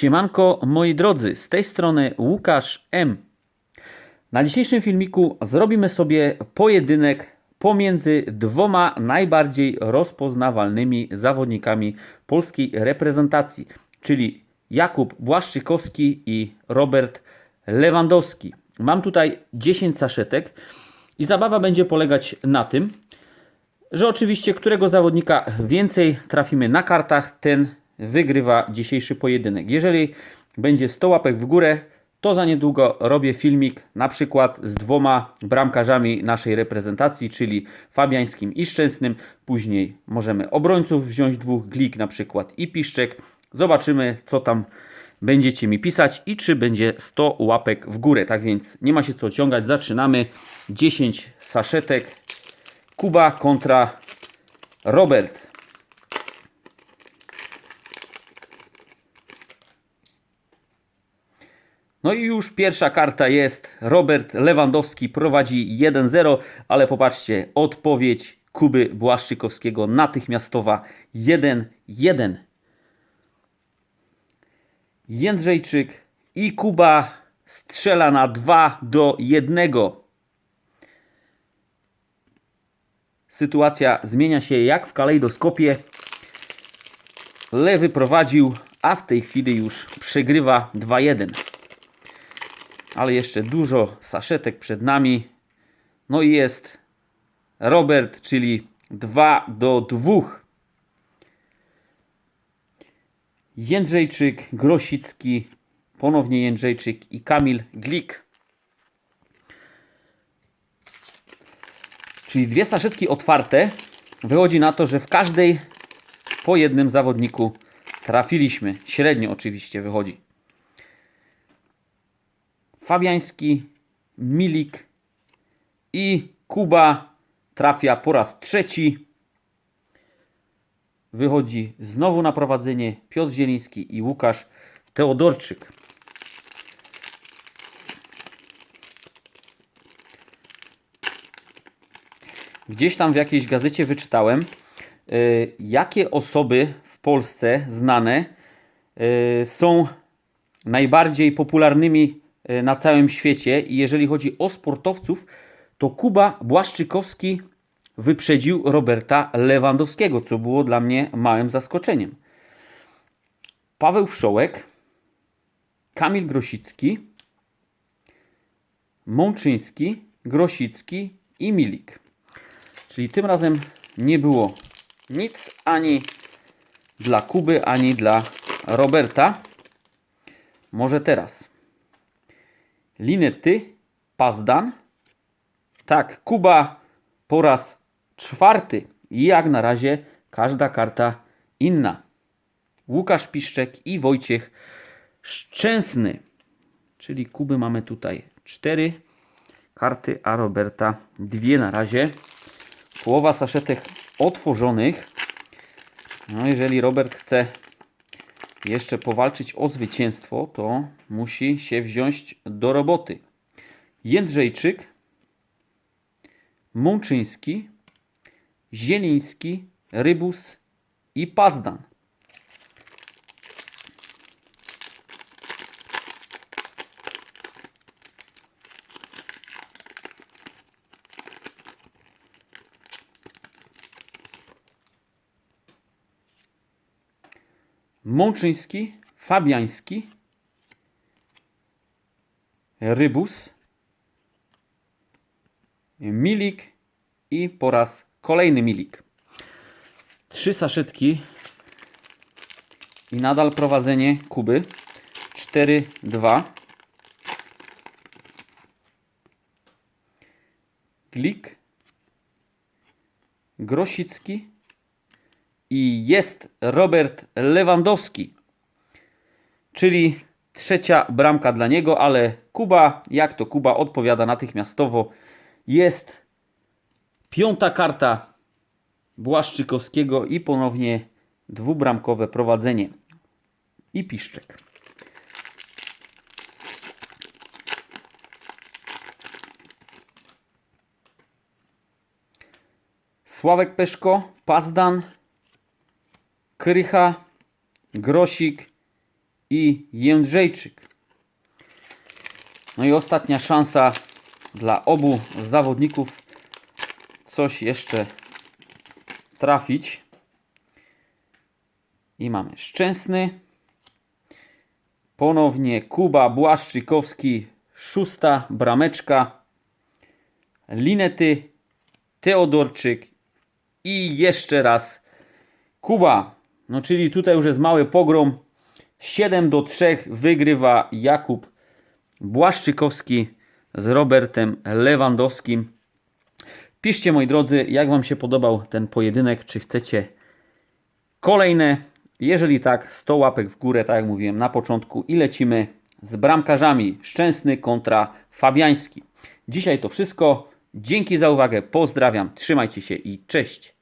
Siemanko moi drodzy, z tej strony Łukasz M. Na dzisiejszym filmiku zrobimy sobie pojedynek pomiędzy dwoma najbardziej rozpoznawalnymi zawodnikami polskiej reprezentacji, czyli Jakub Błaszczykowski i Robert Lewandowski. Mam tutaj 10 saszetek i zabawa będzie polegać na tym, że oczywiście którego zawodnika więcej trafimy na kartach, ten wygrywa dzisiejszy pojedynek. Jeżeli będzie 100 łapek w górę, to za niedługo robię filmik na przykład z dwoma bramkarzami naszej reprezentacji, czyli Fabiańskim i Szczęsnym. Później możemy obrońców wziąć dwóch, Glik na przykład i Piszczek. Zobaczymy, co tam będziecie mi pisać i czy będzie 100 łapek w górę. Tak więc nie ma się co ciągać, zaczynamy. 10 saszetek. Kuba kontra Robert. No i już pierwsza karta jest. Robert Lewandowski prowadzi 1-0, ale popatrzcie, odpowiedź Kuby Błaszczykowskiego natychmiastowa 1-1. Jędrzejczyk i Kuba strzela na 2 do 1. Sytuacja zmienia się jak w kalejdoskopie. Lewy prowadził, a w tej chwili już przegrywa 2-1. Ale jeszcze dużo saszetek przed nami. No i jest Robert, czyli 2 do 2. Jędrzejczyk, Grosicki, ponownie Jędrzejczyk i Kamil Glik. Czyli dwie saszetki otwarte. Wychodzi na to, że w każdej po jednym zawodniku trafiliśmy. Średnio oczywiście wychodzi. Fabiański, Milik i Kuba trafia po raz trzeci. Wychodzi znowu na prowadzenie Piotr Zieliński i Łukasz Teodorczyk. Gdzieś tam w jakiejś gazecie wyczytałem, y, jakie osoby w Polsce znane y, są najbardziej popularnymi na całym świecie. I jeżeli chodzi o sportowców, to Kuba Błaszczykowski wyprzedził Roberta Lewandowskiego, co było dla mnie małym zaskoczeniem. Paweł Wszołek, Kamil Grosicki, Mączyński, Grosicki i Milik. Czyli tym razem nie było nic ani dla Kuby, ani dla Roberta. Może teraz. Linety, Pazdan. Tak, Kuba po raz czwarty. I jak na razie każda karta inna. Łukasz Piszczek i Wojciech Szczęsny. Czyli Kuby mamy tutaj cztery karty, a Roberta dwie na razie. Połowa saszetek otworzonych. No jeżeli Robert chce jeszcze powalczyć o zwycięstwo, to musi się wziąć do roboty. Jędrzejczyk, Mączyński, Zieliński, Rybus i Pazdan. Mączyński, Fabiański, Rybus, Milik i po raz kolejny Milik. Trzy saszetki i nadal prowadzenie Kuby. 4-2. Glik, Grosicki, i jest Robert Lewandowski. Czyli trzecia bramka dla niego, ale Kuba, jak to Kuba odpowiada natychmiastowo, jest piąta karta Błaszczykowskiego i ponownie dwubramkowe prowadzenie. I Piszczek. Sławek Peszko, Pazdan, Krycha, Grosik i Jędrzejczyk. No i ostatnia szansa dla obu zawodników coś jeszcze trafić. I mamy Szczęsny. Ponownie Kuba Błaszczykowski, szósta brameczka. Linety, Teodorczyk i jeszcze raz Kuba. No czyli tutaj już jest mały pogrom. 7 do 3 wygrywa Jakub Błaszczykowski z Robertem Lewandowskim. Piszcie moi drodzy, jak Wam się podobał ten pojedynek, czy chcecie kolejne. Jeżeli tak, 100 łapek w górę, tak jak mówiłem na początku i lecimy z bramkarzami Szczęsny kontra Fabiański. Dzisiaj to wszystko. Dzięki za uwagę, pozdrawiam, trzymajcie się i cześć.